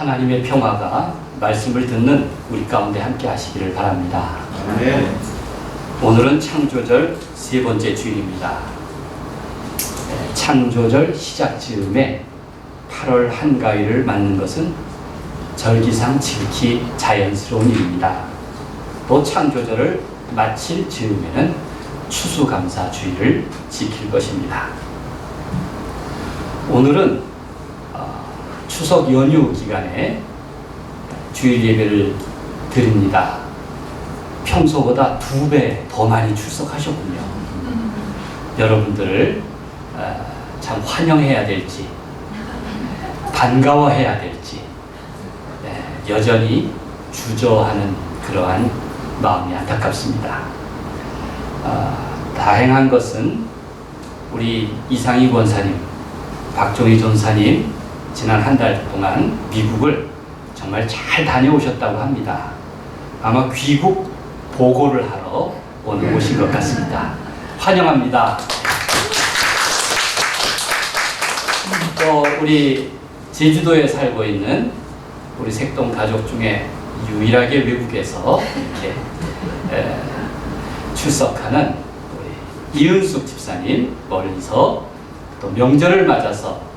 하나님의 평화가 말씀을 듣는 우리 가운데 함께 하시기를 바랍니다. 아멘. 오늘은 창조절 세 번째 주일입니다. 네, 창조절 시작 즈음에 8월 한가위를 맞는 것은 절기상 지극히 자연스러운 일입니다. 또 창조절을 마칠 즈음에는 추수감사 주일을 지킬 것입니다. 오늘은 어, 추석 연휴 기간에 주일 예배를 드립니다. 평소보다 두 배 더 많이 출석하셨군요. 여러분들을 어, 참 환영해야 될지 반가워해야 될지 네, 여전히 주저하는 그러한 마음이 안타깝습니다. 어, 다행한 것은 우리 이상희 권사님, 박종희 전사님 지난 한 달 동안 미국을 정말 잘 다녀오셨다고 합니다. 아마 귀국 보고를 하러 오늘 오신 것 같습니다. 환영합니다. 또 우리 제주도에 살고 있는 우리 색동 가족 중에 유일하게 외국에서 이렇게 에, 출석하는 우리 이은숙 집사님 멀리서 또 명절을 맞아서 어,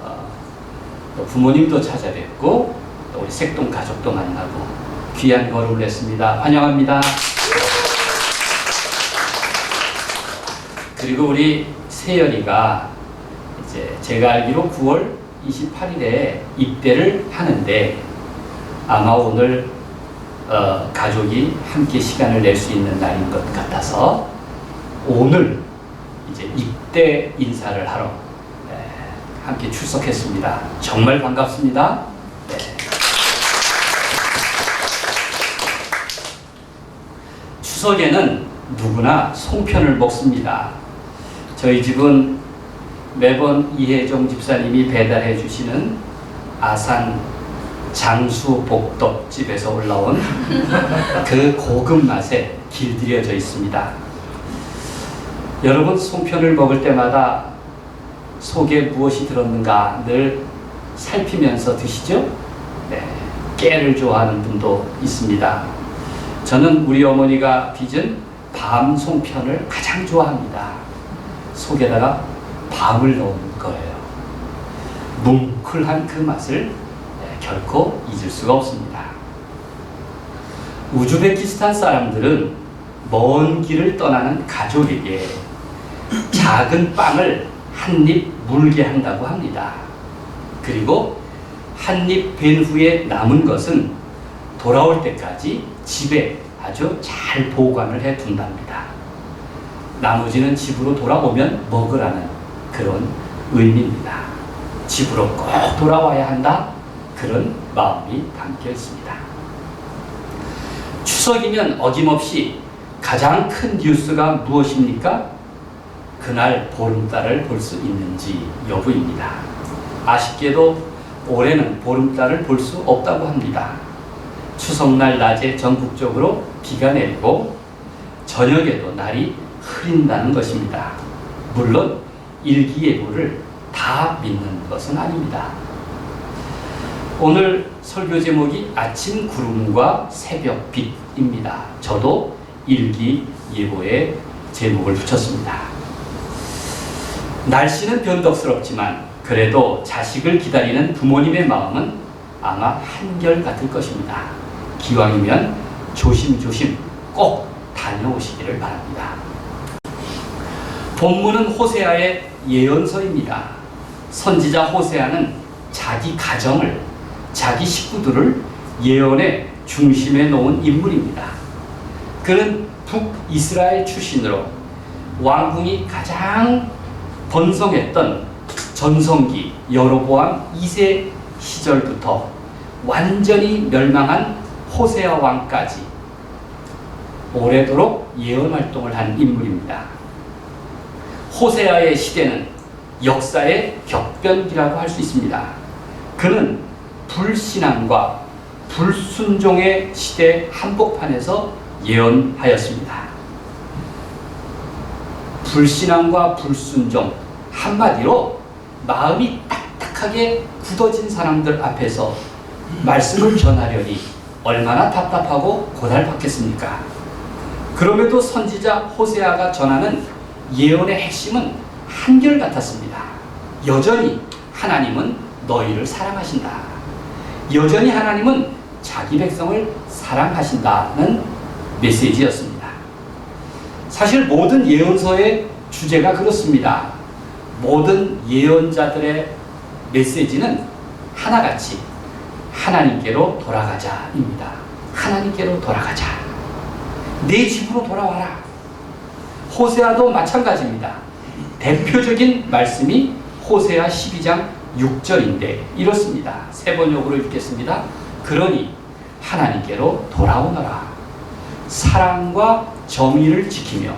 또 부모님도 찾아뵙고 또 우리 색동 가족도 만나고 귀한 걸음을 했습니다. 환영합니다. 그리고 우리 세연이가 이제 제가 알기로 9월 28일에 입대를 하는데 아마 오늘 어, 가족이 함께 시간을 낼 수 있는 날인 것 같아서 오늘 이제 입대 인사를 하러 에, 함께 출석했습니다. 정말 반갑습니다. 네. 추석에는 누구나 송편을 먹습니다. 저희 집은 매번 이혜정 집사님이 배달해 주시는 아산 장수 복덕집에서 올라온 그 고급 맛에 길들여져 있습니다. 여러분 송편을 먹을 때마다 속에 무엇이 들었는가 늘 살피면서 드시죠? 네, 깨를 좋아하는 분도 있습니다. 저는 우리 어머니가 빚은 밤 송편을 가장 좋아합니다. 속에다가 밤을 넣은 거예요. 뭉클한 그 맛을 네, 결코 잊을 수가 없습니다. 우즈베키스탄 사람들은 먼 길을 떠나는 가족에게 작은 빵을 한 입 물게 한다고 합니다. 그리고 한 입 벤 후에 남은 것은 돌아올 때까지 집에 아주 잘 보관을 해 둔답니다. 나머지는 집으로 돌아오면 먹으라는 그런 의미입니다. 집으로 꼭 돌아와야 한다. 그런 마음이 담겨 있습니다. 추석이면 어김없이 가장 큰 뉴스가 무엇입니까? 그날 보름달을 볼 수 있는지 여부입니다. 아쉽게도 올해는 보름달을 볼 수 없다고 합니다. 추석날 낮에 전국적으로 비가 내리고 저녁에도 날이 흐린다는 것입니다. 물론 일기예보를 다 믿는 것은 아닙니다. 오늘 설교 제목이 아침 구름과 새벽 빛입니다. 저도 일기 예보에 제목을 붙였습니다. 날씨는 변덕스럽지만 그래도 자식을 기다리는 부모님의 마음은 아마 한결 같을 것입니다. 기왕이면 조심조심 꼭 다녀오시기를 바랍니다. 본문은 호세아의 예언서입니다. 선지자 호세아는 자기 가정을, 자기 식구들을 예언의 중심에 놓은 인물입니다. 그는 북이스라엘 출신으로 왕궁이 가장 번성했던 전성기 여로보암 2세 시절부터 완전히 멸망한 호세아 왕까지 오래도록 예언 활동을 한 인물입니다. 호세아의 시대는 역사의 격변기라고 할 수 있습니다. 그는 불신앙과 불순종의 시대 한복판에서 예언하였습니다. 불신앙과 불순종 한마디로 마음이 딱딱하게 굳어진 사람들 앞에서 말씀을 전하려니 얼마나 답답하고 고달팠겠습니까? 그럼에도 선지자 호세아가 전하는 예언의 핵심은 한결같았습니다. 여전히 하나님은 너희를 사랑하신다. 여전히 하나님은 자기 백성을 사랑하신다는 메시지였습니다. 사실 모든 예언서의 주제가 그렇습니다. 모든 예언자들의 메시지는 하나같이 하나님께로 돌아가자입니다. 하나님께로 돌아가자. 내 집으로 돌아와라. 호세아도 마찬가지입니다. 대표적인 말씀이 호세아 12장 6절인데 이렇습니다. 세 번역으로 읽겠습니다. 그러니 하나님께로 돌아오너라. 사랑과 정의를 지키며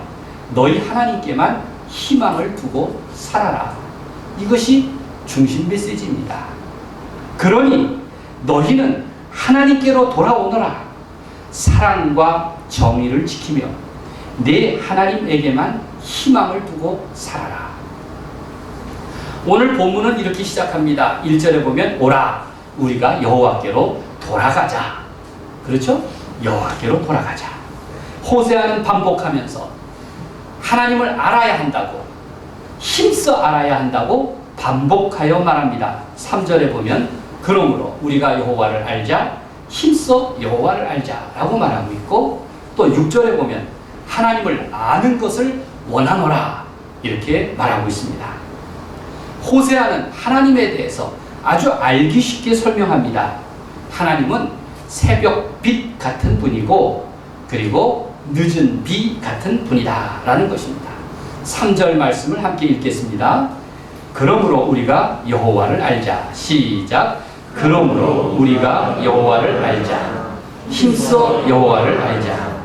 너희 하나님께만 희망을 두고 살아라. 이것이 중심 메시지입니다. 그러니 너희는 하나님께로 돌아오너라. 사랑과 정의를 지키며 내 하나님에게만 희망을 두고 살아라. 오늘 본문은 이렇게 시작합니다. 1절에 보면 오라 우리가 여호와께로 돌아가자. 그렇죠? 여호와께로 돌아가자. 호세아는 반복하면서 하나님을 알아야 한다고 힘써 알아야 한다고 반복하여 말합니다. 3절에 보면 그러므로 우리가 여호와를 알자 힘써 여호와를 알자라고 말하고 있고 또 6절에 보면 하나님을 아는 것을 원하노라 이렇게 말하고 있습니다. 호세아는 하나님에 대해서 아주 알기 쉽게 설명합니다. 하나님은 새벽 빛 같은 분이고 그리고 늦은 비 같은 분이다 라는 것입니다. 3절 말씀을 함께 읽겠습니다. 그러므로 우리가 여호와를 알자. 시작. 그러므로 우리가 여호와를 알자. 힘써 여호와를 알자.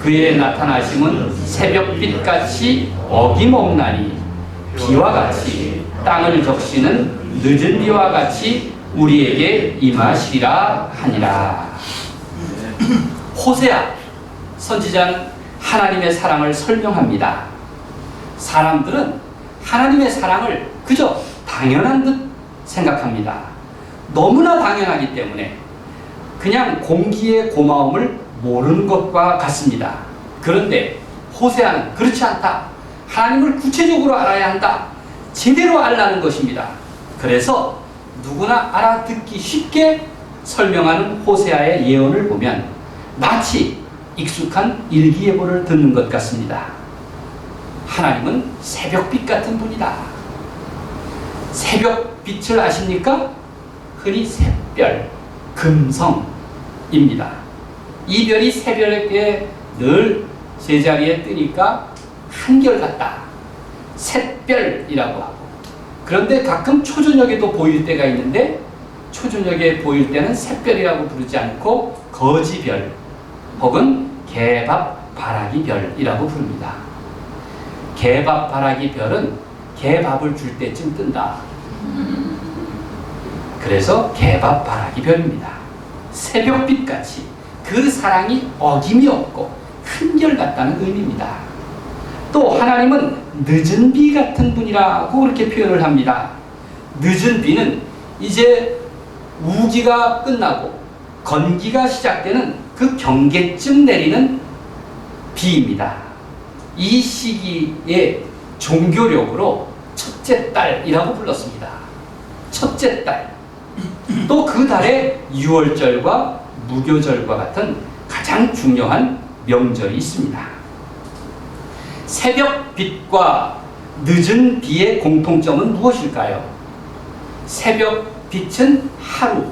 그의 나타나심은 새벽빛 같이 어김없나니 비와 같이 땅을 적시는 늦은 비와 같이 우리에게 임하시리라 하니라. 호세아 선지자는 하나님의 사랑을 설명합니다. 사람들은 하나님의 사랑을 그저 당연한 듯 생각합니다. 너무나 당연하기 때문에 그냥 공기의 고마움을 모르는 것과 같습니다. 그런데 호세아는 그렇지 않다. 하나님을 구체적으로 알아야 한다. 제대로 알라는 것입니다. 그래서 누구나 알아듣기 쉽게 설명하는 호세아의 예언을 보면 마치 익숙한 일기예보를 듣는 것 같습니다. 하나님은 새벽빛 같은 분이다. 새벽빛을 아십니까? 흔히 샛별, 금성입니다. 이 별이 새벽에 늘 제자리에 뜨니까 한결같다. 샛별이라고 하고 그런데 가끔 초저녁에도 보일 때가 있는데 초저녁에 보일 때는 샛별이라고 부르지 않고 거지별 혹은 개밥 바라기 별이라고 부릅니다. 개밥 바라기 별은 개밥을 줄 때쯤 뜬다. 그래서 개밥 바라기 별입니다. 새벽빛 같이 그 사랑이 어김이 없고 한결같다는 의미입니다. 또 하나님은 늦은 비 같은 분이라고 그렇게 표현을 합니다. 늦은 비는 이제 우기가 끝나고 건기가 시작되는 그 경계쯤 내리는 비입니다. 이 시기에 종교력으로 첫째 달이라고 불렀습니다. 첫째 달. 또 그 달에 유월절과 무교절과 같은 가장 중요한 명절이 있습니다. 새벽 빛과 늦은 비의 공통점은 무엇일까요? 새벽 빛은 하루,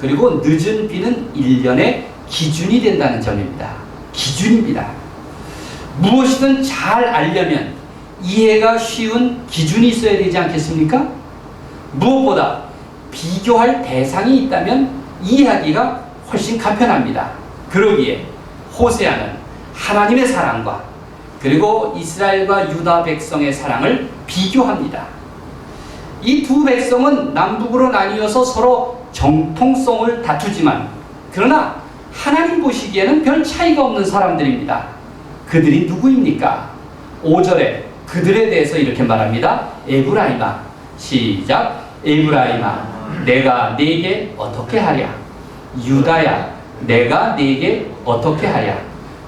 그리고 늦은 비는 1년의 기준이 된다는 점입니다. 기준입니다. 무엇이든 잘 알려면 이해가 쉬운 기준이 있어야 되지 않겠습니까? 무엇보다 비교할 대상이 있다면 이해하기가 훨씬 간편합니다. 그러기에 호세아는 하나님의 사랑과 그리고 이스라엘과 유다 백성의 사랑을 비교합니다. 이 두 백성은 남북으로 나뉘어서 서로 정통성을 다투지만 그러나 하나님 보시기에는 별 차이가 없는 사람들입니다. 그들이 누구입니까? 5절에 그들에 대해서 이렇게 말합니다. 에브라임아 시작 에브라임아 내가 네게 어떻게 하랴 유다야 내가 네게 어떻게 하랴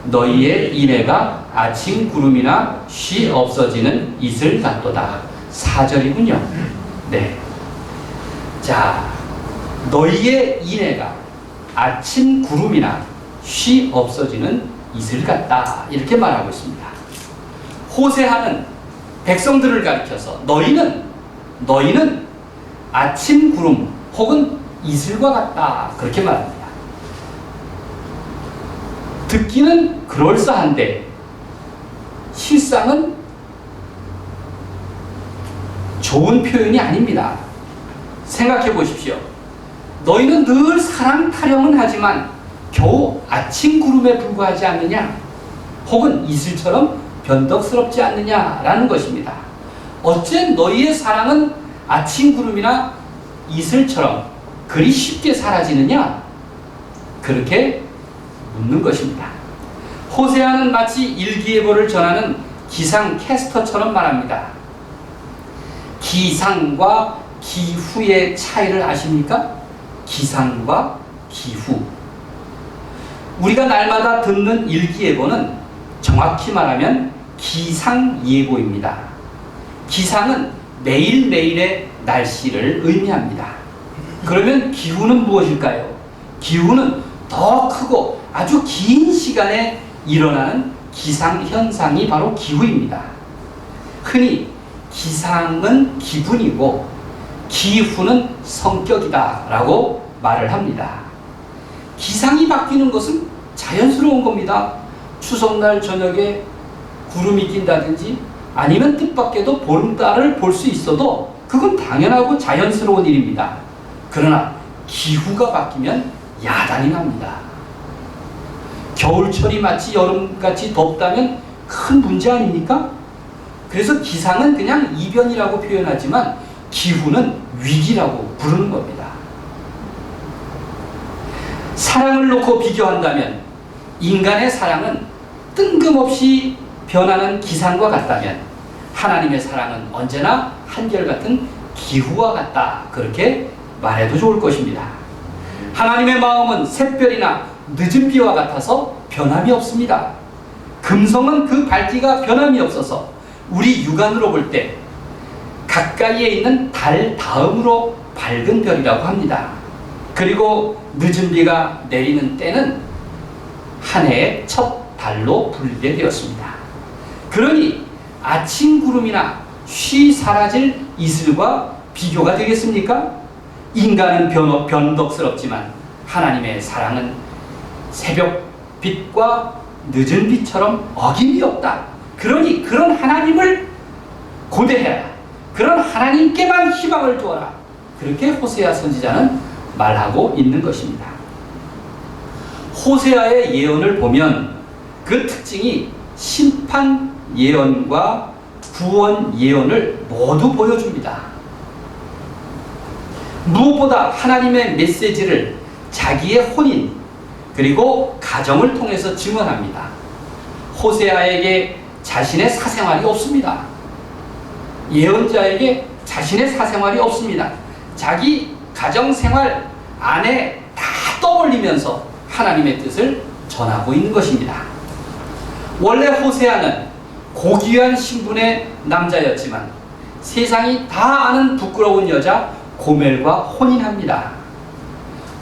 너희의 인애가 아침 구름이나 쉬 없어지는 이슬 같도다. 4절이군요. 네. 자, 너희의 인애가 아침 구름이나 쉬 없어지는 이슬 같다. 이렇게 말하고 있습니다. 호세하는 백성들을 가리켜서 너희는 너희는 아침 구름 혹은 이슬과 같다. 그렇게 말합니다. 듣기는 그럴싸한데 실상은 좋은 표현이 아닙니다. 생각해 보십시오. 너희는 늘 사랑 타령은 하지만 겨우 아침 구름에 불과하지 않느냐? 혹은 이슬처럼 변덕스럽지 않느냐라는 것입니다. 어째 너희의 사랑은 아침 구름이나 이슬처럼 그리 쉽게 사라지느냐? 그렇게 묻는 것입니다. 호세아는 마치 일기예보를 전하는 기상 캐스터처럼 말합니다. 기상과 기후의 차이를 아십니까? 기상과 기후. 우리가 날마다 듣는 일기예보는 정확히 말하면 기상예보입니다. 기상은 매일매일의 날씨를 의미합니다. 그러면 기후는 무엇일까요? 기후는 더 크고 아주 긴 시간에 일어나는 기상현상이 바로 기후입니다. 흔히 기상은 기분이고 기후는 성격이다 라고 말을 합니다. 기상이 바뀌는 것은 자연스러운 겁니다. 추석날 저녁에 구름이 낀다든지 아니면 뜻밖에도 보름달을 볼 수 있어도 그건 당연하고 자연스러운 일입니다. 그러나 기후가 바뀌면 야단이 납니다. 겨울철이 마치 여름같이 덥다면 큰 문제 아닙니까? 그래서 기상은 그냥 이변이라고 표현하지만 기후는 위기라고 부르는 겁니다. 사랑을 놓고 비교한다면 인간의 사랑은 뜬금없이 변하는 기상과 같다면 하나님의 사랑은 언제나 한결같은 기후와 같다. 그렇게 말해도 좋을 것입니다. 하나님의 마음은 샛별이나 늦은 비와 같아서 변함이 없습니다. 금성은 그 밝기가 변함이 없어서 우리 육안으로 볼 때 가까이에 있는 달 다음으로 밝은 별이라고 합니다. 그리고 늦은 비가 내리는 때는 한 해의 첫 달로 불리게 되었습니다. 그러니 아침 구름이나 쉬 사라질 이슬과 비교가 되겠습니까? 인간은 변, 변덕스럽지만 하나님의 사랑은 새벽 빛과 늦은 빛처럼 어김이 없다. 그러니 그런 하나님을 고대해라. 그런 하나님께만 희망을 두어라. 그렇게 호세아 선지자는 말하고 있는 것입니다. 호세아의 예언을 보면 그 특징이 심판 예언과 구원 예언을 모두 보여줍니다. 무엇보다 하나님의 메시지를 자기의 혼인 그리고 가정을 통해서 증언합니다. 호세아에게 자신의 사생활이 없습니다. 예언자에게 자신의 사생활이 없습니다. 자기 가정 생활 안에 다 떠올리면서 하나님의 뜻을 전하고 있는 것입니다. 원래 호세아는 고귀한 신분의 남자였지만 세상이 다 아는 부끄러운 여자 고멜과 혼인합니다.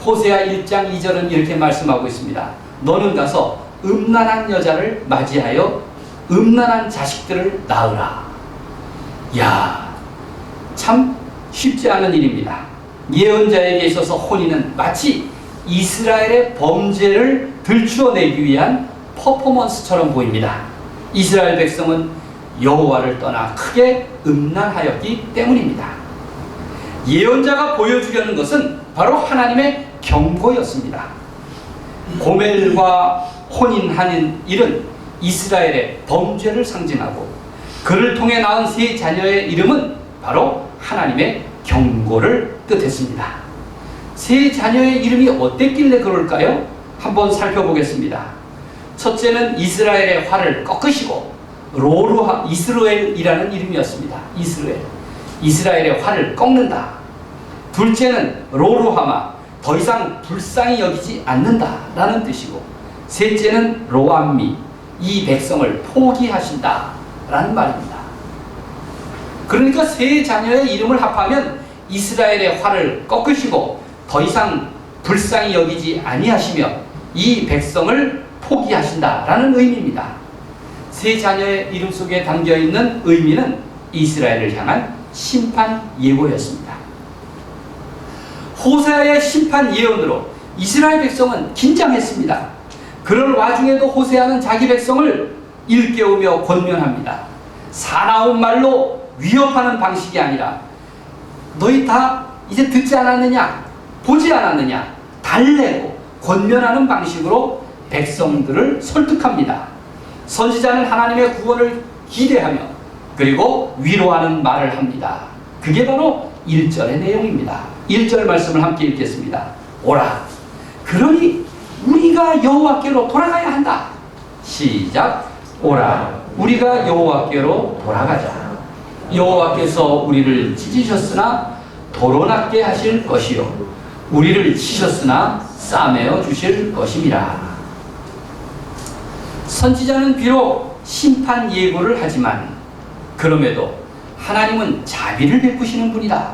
호세아 1장 2절은 이렇게 말씀하고 있습니다. 너는 가서 음란한 여자를 맞이하여 음란한 자식들을 낳으라. 야, 참 쉽지 않은 일입니다. 예언자에게 있어서 혼인은 마치 이스라엘의 범죄를 들추어내기 위한 퍼포먼스처럼 보입니다. 이스라엘 백성은 여호와를 떠나 크게 음란하였기 때문입니다. 예언자가 보여주려는 것은 바로 하나님의 경고였습니다. 고멜과 혼인하는 일은 이스라엘의 범죄를 상징하고 그를 통해 낳은 세 자녀의 이름은 바로 하나님의 경고를 뜻했습니다. 세 자녀의 이름이 어땠길래 그럴까요? 한번 살펴보겠습니다. 첫째는 이스라엘의 화를 꺾으시고 로루하 이스라엘이라는 이름이었습니다. 이스라엘. 이스라엘의 화를 꺾는다. 둘째는 로루하마 더 이상 불쌍히 여기지 않는다라는 뜻이고 셋째는 로암미 이 백성을 포기하신다 라는 말입니다. 그러니까 세 자녀의 이름을 합하면 이스라엘의 화를 꺾으시고 더 이상 불쌍히 여기지 아니하시며 이 백성을 포기하신다라는 의미입니다. 세 자녀의 이름 속에 담겨 있는 의미는 이스라엘을 향한 심판 예고였습니다. 호세아의 심판 예언으로 이스라엘 백성은 긴장했습니다. 그럴 와중에도 호세아는 자기 백성을 일깨우며 권면합니다. 사나운 말로 위협하는 방식이 아니라 너희 다 이제 듣지 않았느냐? 보지 않았느냐? 달래고 권면하는 방식으로 백성들을 설득합니다. 선지자는 하나님의 구원을 기대하며 그리고 위로하는 말을 합니다. 그게 바로 1절의 내용입니다. 1절 말씀을 함께 읽겠습니다. 오라. 그러니 우리가 여호와께로 돌아가야 한다. 시작. 오라. 우리가 여호와께로 돌아가자. 여호와께서 우리를 찢으셨으나 도로낫게 하실 것이요 우리를 치셨으나 싸매어 주실 것임이라. 선지자는 비록 심판 예고를 하지만 그럼에도 하나님은 자비를 베푸시는 분이다.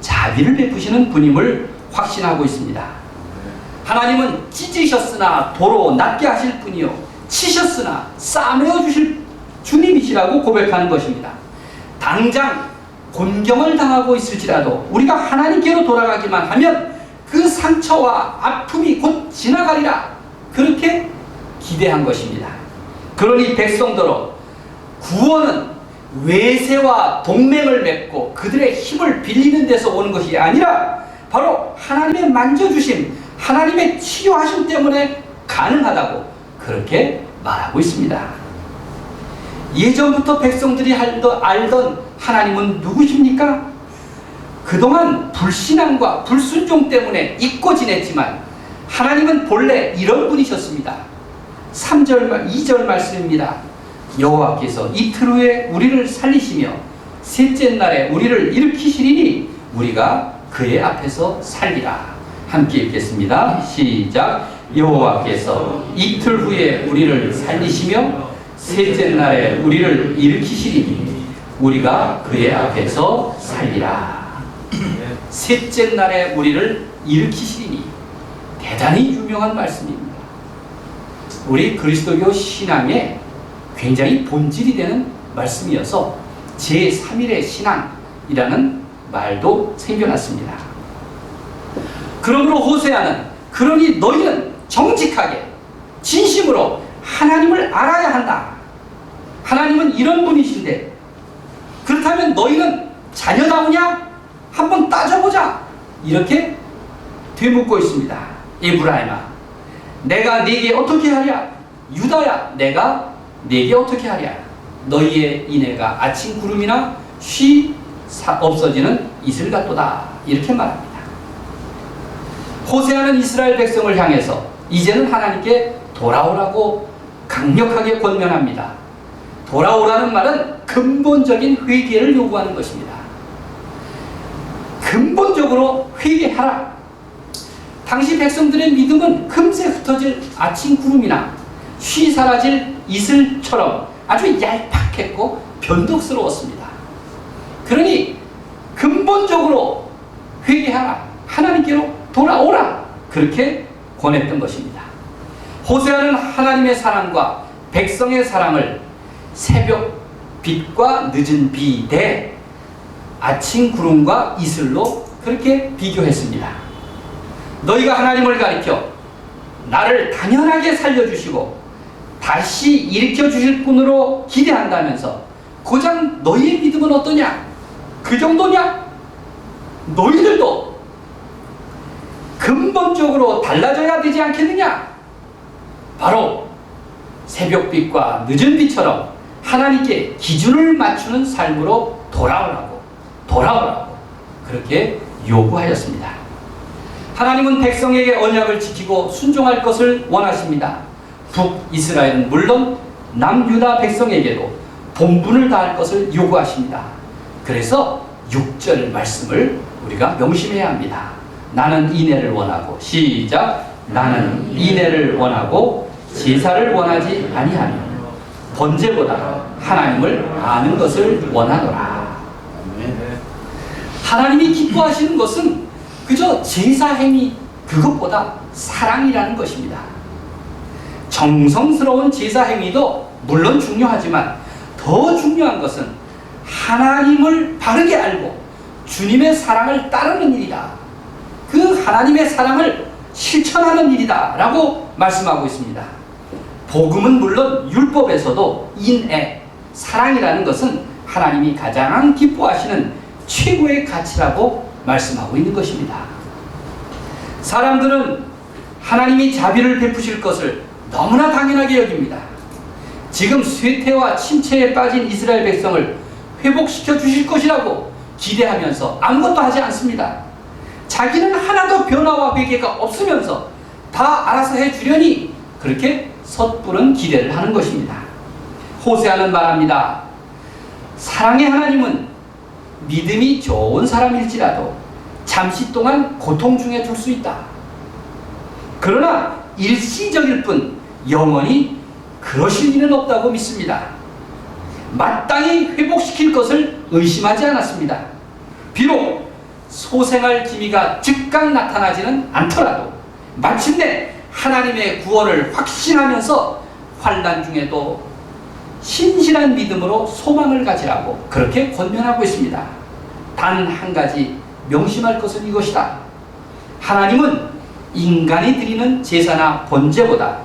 자비를 베푸시는 분임을 확신하고 있습니다. 하나님은 찢으셨으나 도로 낫게 하실 분이요 치셨으나 싸매어 주실 주님이시라고 고백하는 것입니다. 당장 곤경을 당하고 있을지라도 우리가 하나님께로 돌아가기만 하면 그 상처와 아픔이 곧 지나가리라 그렇게 기대한 것입니다. 그러니 백성들로 구원은 외세와 동맹을 맺고 그들의 힘을 빌리는 데서 오는 것이 아니라 바로 하나님의 만져주심, 하나님의 치료하심 때문에 가능하다고 그렇게 말하고 있습니다. 예전부터 백성들이 알던 하나님은 누구십니까? 그동안 불신앙과 불순종 때문에 잊고 지냈지만 하나님은 본래 이런 분이셨습니다. 3절, 2절 말씀입니다. 여호와께서 이틀 후에 우리를 살리시며 셋째 날에 우리를 일으키시리니 우리가 그의 앞에서 살리라. 함께 읽겠습니다. 시작. 여호와께서 이틀 후에 우리를 살리시며 셋째 날에 우리를 일으키시리니 우리가 그의 앞에서 살리라. 셋째 날에 우리를 일으키시리니 대단히 유명한 말씀입니다. 우리 그리스도교 신앙의 굉장히 본질이 되는 말씀이어서 제3일의 신앙이라는 말도 생겨났습니다. 그러므로 호세아는 그러니 너희는 정직하게 진심으로 하나님을 알아야 한다. 하나님은 이런 분이신데 그렇다면 너희는 자녀다우냐? 한번 따져보자. 이렇게 되묻고 있습니다. 이브라임아, 내가 네게 어떻게 하랴? 유다야, 내가 네게 어떻게 하랴? 너희의 이내가 아침 구름이나 쉬 없어지는 이슬 같도다. 이렇게 말합니다. 호세아는 이스라엘 백성을 향해서 이제는 하나님께 돌아오라고 강력하게 권면합니다. 돌아오라는 말은 근본적인 회개를 요구하는 것입니다. 근본적으로 회개하라. 당시 백성들의 믿음은 금세 흩어질 아침 구름이나 쉬 사라질 이슬처럼 아주 얄팍했고 변덕스러웠습니다. 그러니 근본적으로 회개하라. 하나님께로 돌아오라. 그렇게 권했던 것입니다. 호세아는 하나님의 사랑과 백성의 사랑을 새벽 빛과 늦은 비 대 아침 구름과 이슬로 그렇게 비교했습니다. 너희가 하나님을 가리켜 나를 당연하게 살려주시고 다시 일으켜 주실 분으로 기대한다면서 고장 너희의 믿음은 어떠냐? 그 정도냐? 너희들도 근본적으로 달라져야 되지 않겠느냐? 바로 새벽빛과 늦은 빛처럼 하나님께 기준을 맞추는 삶으로 돌아오라고, 돌아오라고 그렇게 요구하였습니다. 하나님은 백성에게 언약을 지키고 순종할 것을 원하십니다. 북이스라엘은 물론 남유다 백성에게도 본분을 다할 것을 요구하십니다. 그래서 6절 말씀을 우리가 명심해야 합니다. 나는 인애를 원하고 시작 나는 인애를 원하고 제사를 원하지 아니하며 번제보다 하나님을 아는 것을 원하노라. 하나님이 기뻐하시는 것은 그저 제사 행위 그것보다 사랑이라는 것입니다. 정성스러운 제사 행위도 물론 중요하지만 더 중요한 것은 하나님을 바르게 알고 주님의 사랑을 따르는 일이다. 그 하나님의 사랑을 실천하는 일이다. 라고 말씀하고 있습니다. 복음은 물론 율법에서도 인애, 사랑이라는 것은 하나님이 가장 기뻐하시는 최고의 가치라고 말씀하고 있는 것입니다. 사람들은 하나님이 자비를 베푸실 것을 너무나 당연하게 여깁니다. 지금 쇠퇴와 침체에 빠진 이스라엘 백성을 회복시켜 주실 것이라고 기대하면서 아무것도 하지 않습니다. 자기는 하나도 변화와 회개가 없으면서 다 알아서 해 주려니 그렇게 섣부른 기대를 하는 것입니다. 호세아는 말합니다. 사랑의 하나님은 믿음이 좋은 사람일지라도 잠시 동안 고통 중에 둘 수 있다. 그러나 일시적일 뿐 영원히 그러실 일은 없다고 믿습니다. 마땅히 회복시킬 것을 의심하지 않았습니다. 비록 소생할 기미가 즉각 나타나지는 않더라도 마침내 하나님의 구원을 확신하면서 환란 중에도 신실한 믿음으로 소망을 가지라고 그렇게 권면하고 있습니다. 단 한 가지 명심할 것은 이것이다. 하나님은 인간이 드리는 제사나 번제보다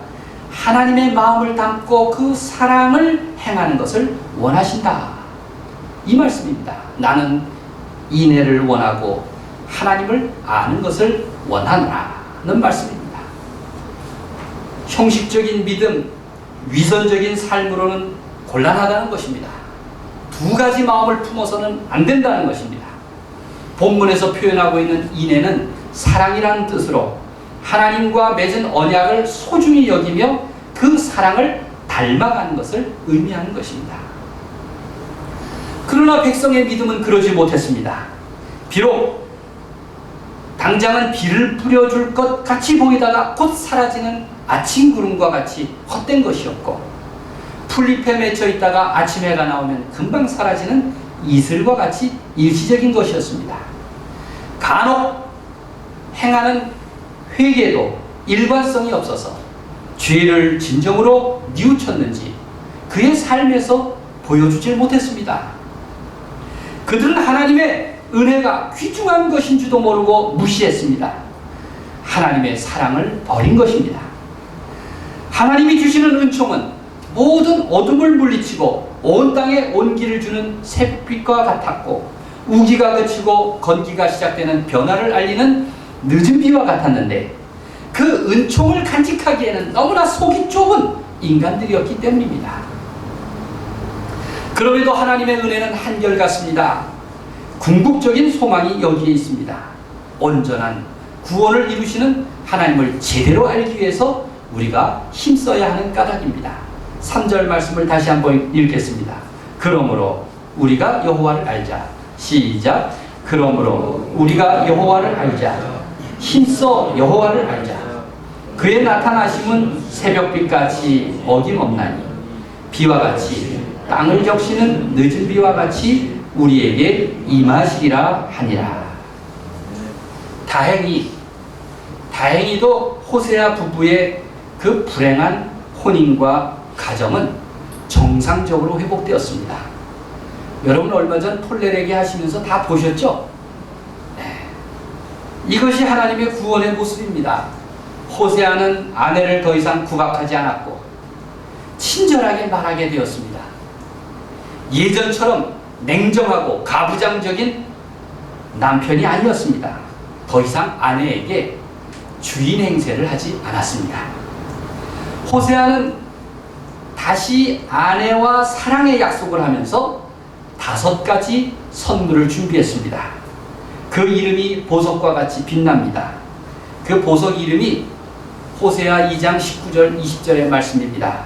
하나님의 마음을 담고 그 사랑을 행하는 것을 원하신다. 이 말씀입니다. 나는 인애를 원하고 하나님을 아는 것을 원하노라는 말씀입니다. 형식적인 믿음, 위선적인 삶으로는 곤란하다는 것입니다. 두 가지 마음을 품어서는 안 된다는 것입니다. 본문에서 표현하고 있는 인애는 사랑이라는 뜻으로 하나님과 맺은 언약을 소중히 여기며 그 사랑을 닮아가는 것을 의미하는 것입니다. 그러나 백성의 믿음은 그러지 못했습니다. 비록 당장은 비를 뿌려줄 것 같이 보이다가 곧 사라지는 아침 구름과 같이 헛된 것이었고 풀잎에 맺혀 있다가 아침 해가 나오면 금방 사라지는 이슬과 같이 일시적인 것이었습니다. 간혹 행하는 회개도 일관성이 없어서 죄를 진정으로 뉘우쳤는지 그의 삶에서 보여주질 못했습니다. 그들은 하나님의 은혜가 귀중한 것인 줄도 모르고 무시했습니다. 하나님의 사랑을 버린 것입니다. 하나님이 주시는 은총은 모든 어둠을 물리치고 온 땅에 온기를 주는 새빛과 같았고 우기가 그치고 건기가 시작되는 변화를 알리는 늦은 비와 같았는데 그 은총을 간직하기에는 너무나 속이 좁은 인간들이었기 때문입니다. 그럼에도 하나님의 은혜는 한결같습니다. 궁극적인 소망이 여기에 있습니다. 온전한 구원을 이루시는 하나님을 제대로 알기 위해서 우리가 힘써야 하는 까닭입니다. 3절 말씀을 다시 한번 읽겠습니다. 그러므로 우리가 여호와를 알자. 시작. 그러므로 우리가 여호와를 알자. 힘써 여호와를 알자. 그의 나타나심은 새벽빛같이 어김없나니 비와 같이 땅을 적시는 늦은 비와 같이 우리에게 임하시리라 하니라. 다행히 다행히도 호세아 부부의 그 불행한 혼인과 가정은 정상적으로 회복되었습니다. 여러분 얼마 전 폴레레기 하시면서 다 보셨죠? 네. 이것이 하나님의 구원의 모습입니다. 호세아는 아내를 더 이상 구박하지 않았고 친절하게 말하게 되었습니다. 예전처럼 냉정하고 가부장적인 남편이 아니었습니다. 더 이상 아내에게 주인 행세를 하지 않았습니다. 호세아는 다시 아내와 사랑의 약속을 하면서 다섯 가지 선물을 준비했습니다. 그 이름이 보석과 같이 빛납니다. 그 보석 이름이 호세아 2장 19절 20절의 말씀입니다.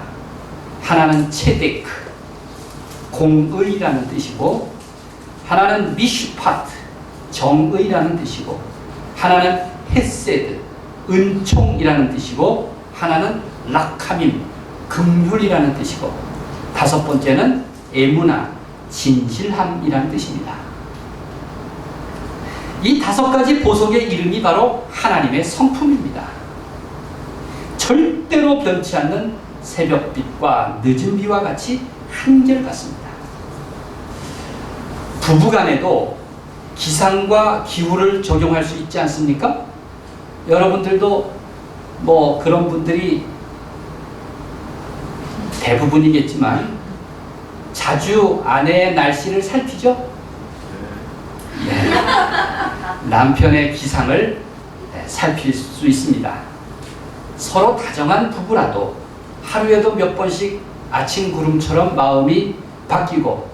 하나는 체데크 공의라는 뜻이고 하나는 미슈파트 정의라는 뜻이고 하나는 헤세드, 은총이라는 뜻이고 하나는 락하밈, 긍휼이라는 뜻이고 다섯 번째는 에무나, 진실함이라는 뜻입니다. 이 다섯 가지 보석의 이름이 바로 하나님의 성품입니다. 절대로 변치 않는 새벽빛과 늦은 비와 같이 한결같습니다. 부부 간에도 기상과 기후를 적용할 수 있지 않습니까? 여러분들도 뭐 그런 분들이 대부분이겠지만 자주 아내의 날씨를 살피죠? 네. 남편의 기상을 네, 살필 수 있습니다. 서로 다정한 부부라도 하루에도 몇 번씩 아침 구름처럼 마음이 바뀌고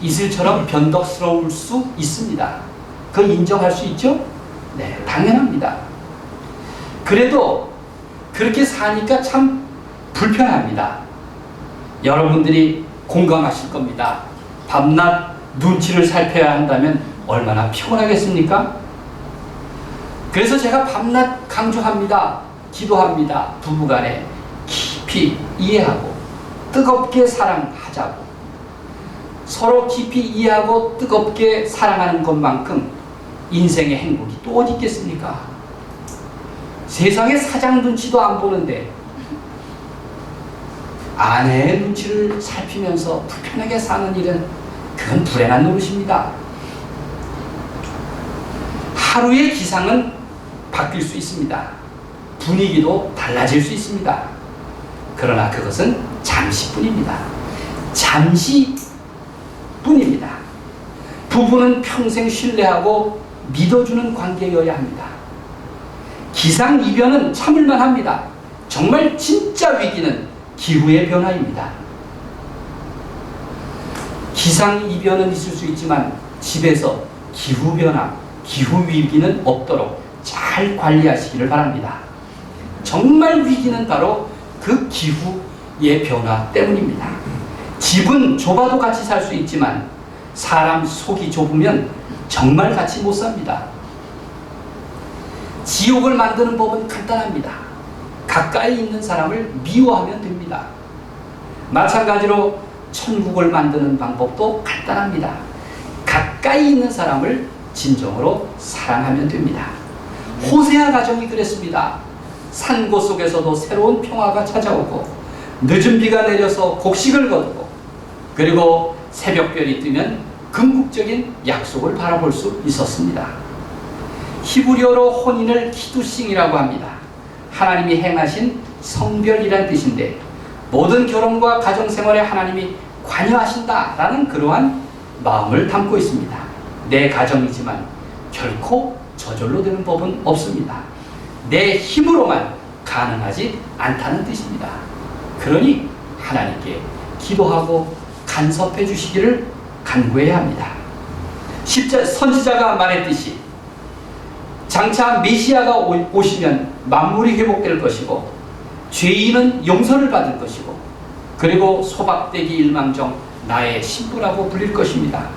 이슬처럼 변덕스러울 수 있습니다. 그걸 인정할 수 있죠? 네, 당연합니다. 그래도 그렇게 사니까 참 불편합니다. 여러분들이 공감하실 겁니다. 밤낮 눈치를 살펴야 한다면 얼마나 피곤하겠습니까? 그래서 제가 밤낮 강조합니다. 기도합니다. 부부간에 깊이 이해하고 뜨겁게 사랑하자고. 서로 깊이 이해하고 뜨겁게 사랑하는 것만큼 인생의 행복이 또 어디 있겠습니까? 세상에 사장 눈치도 안 보는데 아내의 눈치를 살피면서 불편하게 사는 일은 그건 불행한 노릇입니다. 하루의 기상은 바뀔 수 있습니다. 분위기도 달라질 수 있습니다. 그러나 그것은 잠시뿐입니다. 잠시뿐입니다. 부부는 평생 신뢰하고 믿어주는 관계여야 합니다. 기상 이변은 참을만 합니다. 정말 진짜 위기는 기후의 변화입니다. 기상 이변은 있을 수 있지만 집에서 기후 변화, 기후 위기는 없도록 잘 관리하시기를 바랍니다. 정말 위기는 바로 그 기후의 변화 때문입니다. 집은 좁아도 같이 살 수 있지만 사람 속이 좁으면 정말 같이 못 삽니다. 지옥을 만드는 법은 간단합니다. 가까이 있는 사람을 미워하면 됩니다. 마찬가지로 천국을 만드는 방법도 간단합니다. 가까이 있는 사람을 진정으로 사랑하면 됩니다. 호세아 가정이 그랬습니다. 산고 속에서도 새로운 평화가 찾아오고 늦은 비가 내려서 곡식을 거두고 그리고 새벽별이 뜨면 궁극적인 약속을 바라볼 수 있었습니다. 히브리어로 혼인을 키두싱이라고 합니다. 하나님이 행하신 성별이란 뜻인데 모든 결혼과 가정 생활에 하나님이 관여하신다라는 그러한 마음을 담고 있습니다. 내 가정이지만 결코 저절로 되는 법은 없습니다. 내 힘으로만 가능하지 않다는 뜻입니다. 그러니 하나님께 기도하고 간섭해 주시기를 간구해야 합니다. 십자 선지자가 말했듯이 장차 메시아가 오- 오시면 만물이 회복될 것이고 죄인은 용서를 받을 것이고 그리고 소박되기 일망정 나의 신부라고 불릴 것입니다.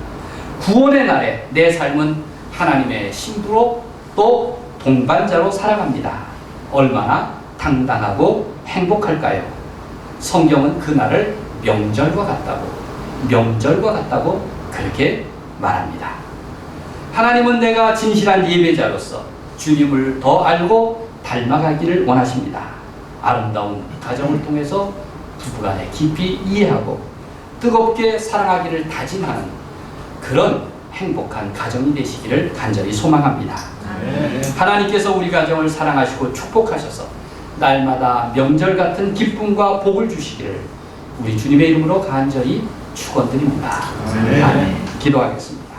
구원의 날에 내 삶은 하나님의 신부로 또 동반자로 살아갑니다. 얼마나 당당하고 행복할까요? 성경은 그 날을 명절과 같다고 명절과 같다고 그렇게 말합니다. 하나님은 내가 진실한 예배자로서 주님을 더 알고 닮아가기를 원하십니다. 아름다운 가정을 통해서 부부간에 깊이 이해하고 뜨겁게 사랑하기를 다짐하는 그런 행복한 가정이 되시기를 간절히 소망합니다. 하나님께서 우리 가정을 사랑하시고 축복하셔서 날마다 명절 같은 기쁨과 복을 주시기를 우리 주님의 이름으로 간절히 축원드립니다. 아멘. 아멘. 기도하겠습니다.